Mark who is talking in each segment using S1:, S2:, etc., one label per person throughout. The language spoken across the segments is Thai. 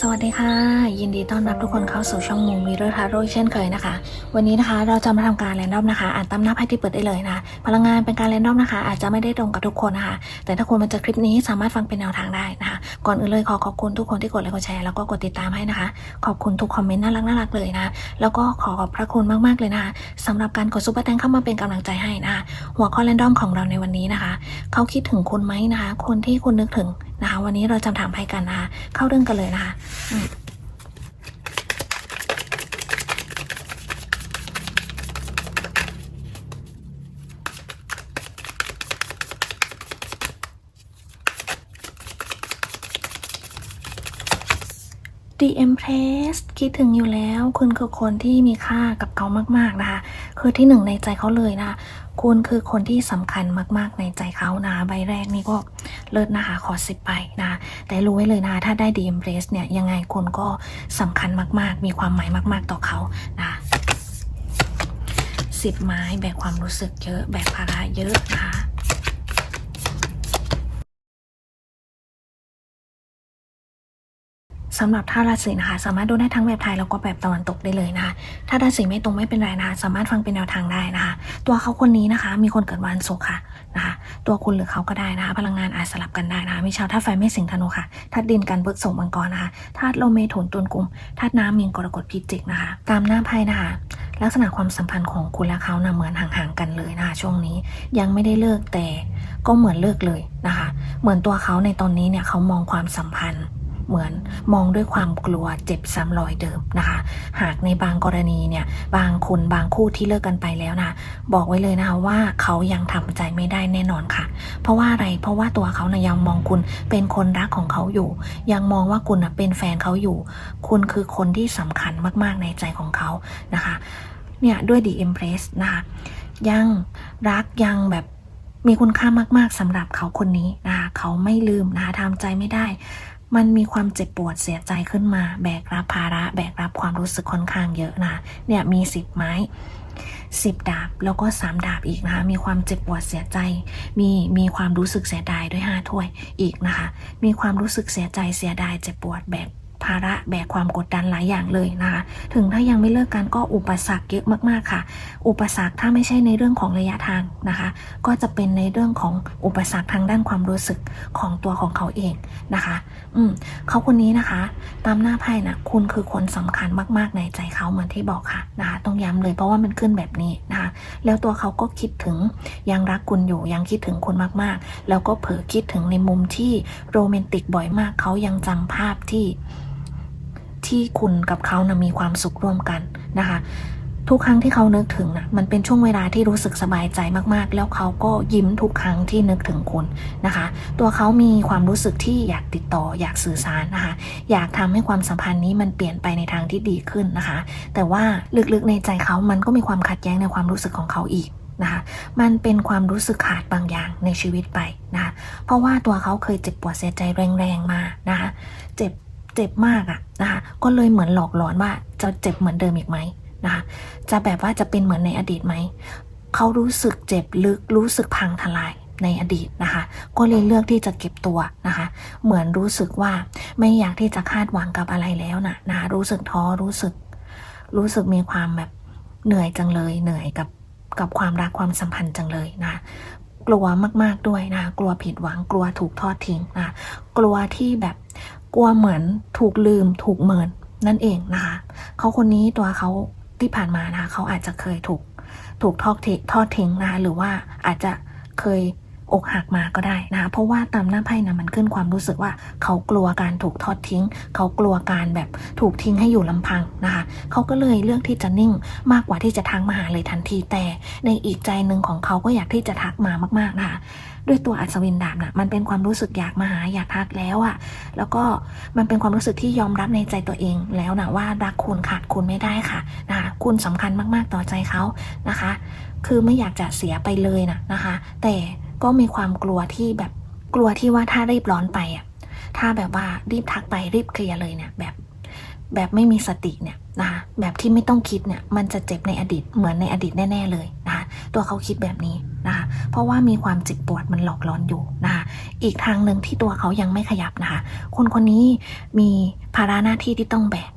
S1: สวัสดีค่ะ ยินดีต้อนรับทุกคนเข้าสู่ช่องมูมิเรอร์ทาโร่เช่นเคยนะคะ วันนี้นะคะเราจะมาทำการแรนดอมนะคะอ่านตามหน้าไพ่ที่เปิดได้เลยนะพลังงานเป็นการแรนดอมนะคะ อาจจะไม่ได้ตรงกับทุกคนนะคะ แต่ถ้าคุณมาเจอคลิปนี้สามารถฟังเป็นแนวทางได้นะ ก่อนอื่นเลยขอขอบคุณทุกคนที่กดไลค์กดแชร์แล้วก็กดติดตามให้นะคะ ขอบคุณทุกคอมเมนต์น่ารักน่ารักเลยนะ แล้วก็ขอขอบพระคุณมากๆเลยนะคะสำหรับการกดซุปเปอร์แตงเข้ามาเป็นกำลังใจให้นะคะหัวข้อแรนดอมของเราในวันนี้นะคะ เขาคิดถึงคุณไหมนะคะ คนที่คุณนึกถึงนะคะ วันนี้เราจะถามไพ่กันนะคะ เข้าเรื่องกันเลยนะคะ The Empress คิดถึงอยู่แล้ว คุณคือคนที่มีค่ากับเขามาก ๆ นะคะ คือที่หนึ่งในใจเขาเลยนะ คุณคือคนที่สำคัญมาก ๆ ในใจเขานะ ใบแรกนี่ก็เลิศนะคะ ขอสิบไปนะ แต่รู้ไว้เลยนะ ถ้าได้ The Empress เนี่ยยังไงคุณก็สำคัญมาก ๆ มีความหมายมาก ๆ ต่อเขานะสิบไม้แบกความรู้สึกเยอะ แบกภาระเยอะนะคะ สำหรับท่าราศีนะคะ สามารถดูได้ทั้งแบบไทยแล้วก็แบบตะวันตกได้เลยนะคะถ้าราศีไม่ตรงไม่เป็นไรนะคะ สามารถฟังเป็นแนวทางได้นะคะ ตัวเขาคนนี้นะคะ มีคนเกิดวันศุกร์ค่ะนะคะ ตัวคุณหรือเขาก็ได้นะคะ พลังงานอาจสลับกันได้นะคะมีชาวธาตุไฟไม่สิงธนูค่ะธาตุดินกันพฤกษมังกรนะคะธาตุลมเมถุนตุลกุมธาตุน้ำมีนกรกฎพิจิกนะคะ ตามหน้าไพ่นะคะลักษณะความสัมพันธ์ของคุณและเขานะเหมือนห่างๆกันเลยนะคะช่วงนี้ยังไม่ได้เลิกแต่ก็เหมือนเลิกเลยนะคะ เหมือนตัวเขาในตอนนี้เนี่ยเขามองความสัมพันธ์ เหมือนมองด้วยความกลัวเจ็บซ้ำรอยเดิมนะคะ หากในบางกรณีเนี่ยบางคนบางคู่ที่เลิกกันไปแล้วนะบอกไว้เลยนะคะว่าเขายังทำใจไม่ได้แน่นอนค่ะ เพราะว่าอะไรเพราะว่าตัวเขานะยังมองคุณเป็นคนรักของเขาอยู่ ยังมองว่าคุณนะเป็นแฟนเขาอยู่ คุณคือคนที่สำคัญมากๆในใจของเขานะคะเนี่ยด้วย The Empress นะคะยังรักยังแบบมีคุณค่ามาก ๆสำหรับเขาคนนี้นะคะเขาไม่ลืมนะคะทำใจไม่ได้ มันมีความเจ็บปวดเสียใจขึ้นมา แบกรับภาระ แบกรับความรู้สึกค่อนข้างเยอะนะเนี่ยมีสิบไม้สิบดาบแล้วก็สามดาบอีกนะคะ มีความเจ็บปวดเสียใจ มีมีความรู้สึกเสียดายด้วยห้าถ้วยอีกนะคะ มีความรู้สึกเสียใจเสียดายเจ็บปวดแบก ภาระแบกความกดดันหลายอย่างเลยนะคะ ถึงถ้ายังไม่เลิกกันก็อุปสรรคเยอะมากๆค่ะ อุปสรรคถ้าไม่ใช่ในเรื่องของระยะทางนะคะ ก็จะเป็นในเรื่องของอุปสรรคทางด้านความรู้สึกของตัวของเขาเองนะคะ อืมเขาคนนี้นะคะ ตามหน้าไพ่นะคุณคือคนสำคัญมากๆในใจเขาเหมือนที่บอกค่ะนะคะต้องย้ำเลยเพราะว่ามันขึ้นแบบนี้นะคะ แล้วตัวเขาก็คิดถึงยังรักคุณอยู่ยังคิดถึงคุณมากๆ แล้วก็เผลอคิดถึงในมุมที่โรแมนติกบ่อยมากเขายังจำภาพที่ ที่คุณกับเขานะมีความสุขร่วมกันนะคะ ทุกครั้งที่เขานึกถึงนะมันเป็นช่วงเวลาที่รู้สึกสบายใจมากๆ แล้วเขาก็ยิ้มทุกครั้งที่นึกถึงคุณนะคะ ตัวเขามีความรู้สึกที่อยากติดต่ออยากสื่อสารนะคะ อยากทำให้ความสัมพันธ์นี้มันเปลี่ยนไปในทางที่ดีขึ้นนะคะ แต่ว่าลึกๆในใจเขามันก็มีความขัดแย้งในความรู้สึกของเขาอีกนะคะมันเป็นความรู้สึกขาดบางอย่างในชีวิตไปนะคะเพราะว่าตัวเขาเคยเจ็บปวดเสียใจแรงๆมานะคะเจ็บ เจ็บมากอะนะคะก็เลยเหมือนหลอกหลอนว่าจะเจ็บเหมือนเดิมอีกไหมนะคะจะแบบว่าจะเป็นเหมือนในอดีตไหมเขารู้สึกเจ็บลึกรู้สึกพังทลายในอดีตนะคะ ก็เลยเลือกที่จะเก็บตัวนะคะ เหมือนรู้สึกว่าไม่อยากที่จะคาดหวังกับอะไรแล้วนะนะคะรู้สึกท้อรู้สึก รู้สึกมีความแบบเหนื่อยจังเลย เหนื่อยกับกับความรักความสัมพันธ์จังเลยนะกลัวมากๆด้วยนะ กลัวผิดหวังกลัวถูกทอดทิ้งนะกลัวที่แบบ กลัวเหมือนถูกลืมถูกเมินนั่นเองนะคะเขาคนนี้ตัวเขาที่ผ่านมานะคะเขาอาจจะเคยถูกถูกทอดทิ้งทอดทิ้งนะคะหรือว่าอาจจะเคย อกหักมาก็ได้นะคะเพราะว่าตามหน้าไพ่นะมันขึ้นความรู้สึกว่า เขากลัวการถูกทอดทิ้ง เขากลัวการแบบถูกทิ้งให้อยู่ลำพังนะคะ เขาก็เลยเลือกที่จะนิ่งมากกว่าที่จะทักมาหาเลยทันทีแต่ ในอีกใจหนึ่งของเขาก็อยากที่จะทักมามากๆนะคะด้วยตัวอัศวินดาบนะมันเป็นความรู้สึกอยากมาหาอยากทักแล้วอะแล้วก็มันเป็นความรู้สึกที่ยอมรับในใจตัวเองแล้วนะว่ารักคุณขาดคุณไม่ได้ค่ะนะคะคุณสำคัญมากๆต่อใจเขานะคะ คือไม่อยากจะเสียไปเลยนะนะคะ แต่ ก็มีความกลัวที่แบบกลัวที่ว่าถ้ารีบร้อนไปอะถ้าแบบว่ารีบทักไปรีบเคลียร์เลยเนี่ยแบบแบบไม่มีสติเนี่ยนะคะแบบที่ไม่ต้องคิดเนี่ยมันจะเจ็บในอดีตเหมือนในอดีตแน่ ๆเลยนะคะตัวเขาคิดแบบนี้นะคะเพราะว่ามีความเจ็บปวดมันหลอกหลอนอยู่นะคะอีกทางหนึ่งที่ตัวเขายังไม่ขยับนะคะคนคนนี้มีภาระหน้าที่ที่ต้องแบก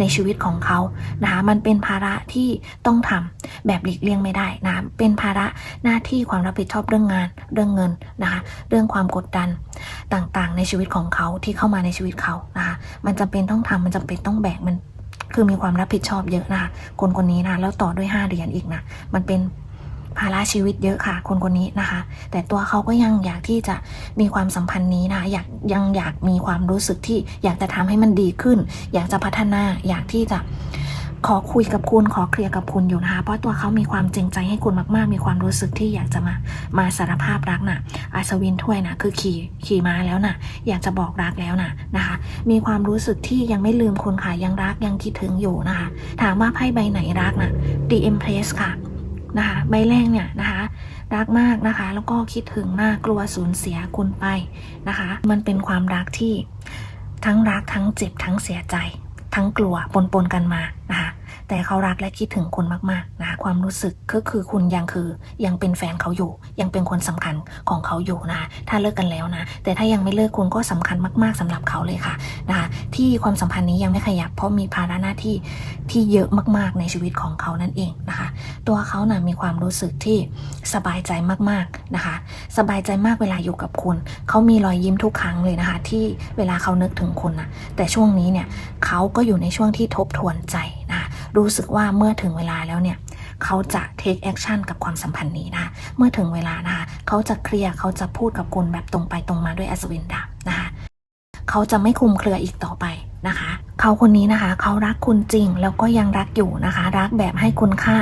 S1: ในชีวิตของเขานะคะมันเป็นภาระที่ต้องทำแบบหลีกเลี่ยงไม่ได้นะะเป็นภาระหน้าที่ความรับผิดชอบเรื่องงาน เรื่องเงินนะคะเรื่องความกดดันต่างๆ ในชีวิตของเขาที่เข้ามาในชีวิตเขานะคะมันจำเป็นต้องทำมันจำเป็นต้องแบกมันคือมีความรับผิดชอบเยอะนะคะคนคนนี้นะแล้วต่อด้วย5เหรียญอีกนะมันเป็น ภาระชีวิตเยอะค่ะ คนคนนี้นะคะ แต่ตัวเขาก็ยังอยากที่จะมีความสัมพันธ์นี้นะคะอยากยังอยากมีความรู้สึกที่อยากจะทำให้มันดีขึ้น อยากจะพัฒนาอยากที่จะขอคุยกับคุณขอเคลียร์กับคุณอยู่นะคะ เพราะตัวเขามีความจริงใจให้คุณมาก ๆ มีความรู้สึกที่อยากจะมามาสารภาพรักน่ะอัศวินถ้วยนะคือขี่ขี่มาแล้วน่ะ อยากจะบอกรักแล้วน่ะนะคะ มีความรู้สึกที่ยังไม่ลืมคุณค่ะยังรักยังคิดถึงอยู่นะคะ ถามว่าไพ่ใบไหนรักน่ะ The Empress ค่ะ นะคะใบแรกเนี่ยนะคะรักมากนะคะ แล้วก็คิดถึงมากกลัวสูญเสียคุณไปนะคะ มันเป็นความรักที่ทั้งรักทั้งเจ็บทั้งเสียใจ ทั้งกลัวปนปนกันมานะคะ แต่เขารักและคิดถึงคุณมากๆนะคะความรู้สึกก็คือคุณยังคือยังเป็นแฟนเขาอยู่ ยังเป็นคนสำคัญของเขาอยู่นะ ถ้าเลิกกันแล้วนะ แต่ถ้ายังไม่เลิกคุณก็สำคัญมาก ๆสำหรับเขาเลยค่ะนะคะที่ความสัมพันธ์นี้ยังไม่ขยับ เพราะมีภาระหน้าที่ที่เยอะมาก ๆในชีวิตของเขานั่นเองนะคะ ตัวเขานะ่ะมีความรู้สึกที่สบายใจมากๆนะคะ สบายใจมากเวลาอยู่กับคุณ เขามีรอยยิ้มทุกครั้งเลยนะคะ ที่เวลาเขานึกถึงคุณนะแต่ช่วงนี้เนี่ยเขาก็อยู่ในช่วงที่ทบทวนใจ รู้สึกว่าเมื่อถึงเวลาแล้วเนี่ยเขาจะ take action กับความสัมพันธ์นี้นะคะเมื่อถึงเวลานะคะเขาจะเคลียร์เขาจะพูดกับคุณแบบตรงไปตรงมาด้วยอัศวินดาบนะคะเขาจะไม่คลุมเครืออีกต่อไปนะคะ เขาคนนี้นะคะ เขารักคุณจริงแล้วก็ยังรักอยู่นะคะ รักแบบให้คุณค่า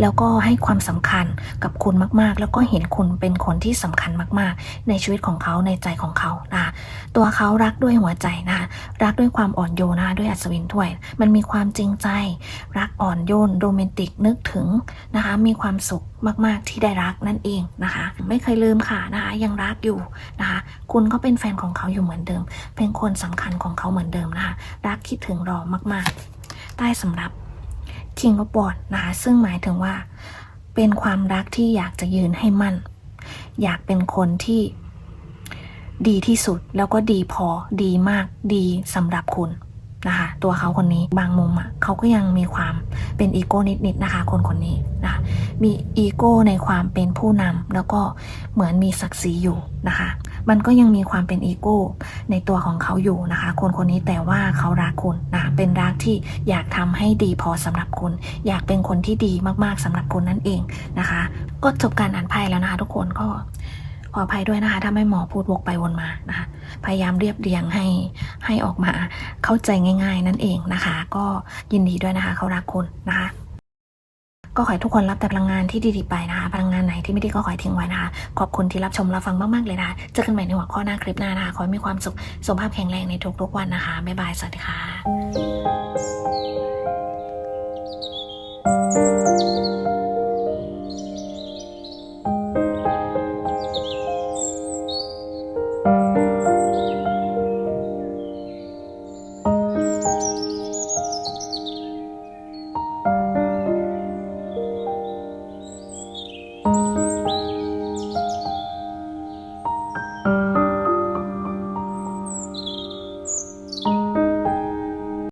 S1: แล้วก็ให้ความสำคัญกับคุณมากๆ แล้วก็เห็นคุณเป็นคนที่สำคัญมากๆ ในชีวิตของเขาในใจของเขานะคะตัวเขารักด้วยหัวใจนะคะรักด้วยความอ่อนโยนนะคะด้วยอัศวินถ้วย มันมีความจริงใจ รักอ่อนโยนโรแมนติกนึกถึงนะคะมีความสุขมากๆที่ได้รักนั่นเองนะคะ ไม่เคยลืมค่ะนะคะยังรักอยู่นะคะ คุณก็เป็นแฟนของเขาอยู่เหมือนเดิม เป็นคนสำคัญของเขาเหมือนเดิมนะคะรักคิดถึงรอมาก ๆ ใต้สำหรับทิงก็ปอดนะคะซึ่งหมายถึงว่า เป็นความรักที่อยากจะยืนให้มั่น อยากเป็นคนที่ ดีที่สุดแล้วก็ดีพอดีมากดีสำหรับคุณ นะคะ ตัวเขาคนนี้บางมุมอะเขาก็ยังมีความเป็นอีโก้นิดๆนะคะ คนคนนี้นะะมีอีโก้ในความเป็นผู้นำแล้วก็เหมือนมีศักดิ์ศรีอยู่นะคะ มันก็ยังมีความเป็นอีโก้ในตัวของเขาอยู่นะคะ คนคนนี้แต่ว่าเขารักคุณนะเป็นรักที่อยากทำให้ดีพอสำหรับคุณ อยากเป็นคนที่ดีมากๆสำหรับคุณนั่นเองนะคะ ก็จบการอ่านไพ่แล้วนะคะทุกคนก็ ขออภัยด้วยนะคะ ถ้าไม่หมอพูดวกไปวนมานะคะ พยายามเรียบเรียงให้ให้ออกมาเข้าใจง่าย ๆ นั่นเองนะคะ ก็ยินดีด้วยนะคะ เขารักคุณนะคะก็ขอให้ทุกคนรับแต่พลังงานที่ดีๆไปนะคะ พลังงานไหนที่ไม่ดีก็ขอให้ทิ้งไว้นะคะ ขอบคุณที่รับชมรับฟังมากๆเลยนะคะ เจอกันใหม่ในหัวข้อหน้าคลิปหน้านะคะ ขอให้มีความสุขสุขภาพแข็งแรงในทุกๆวันนะคะ บ๊ายบาย สวัสดีค่ะ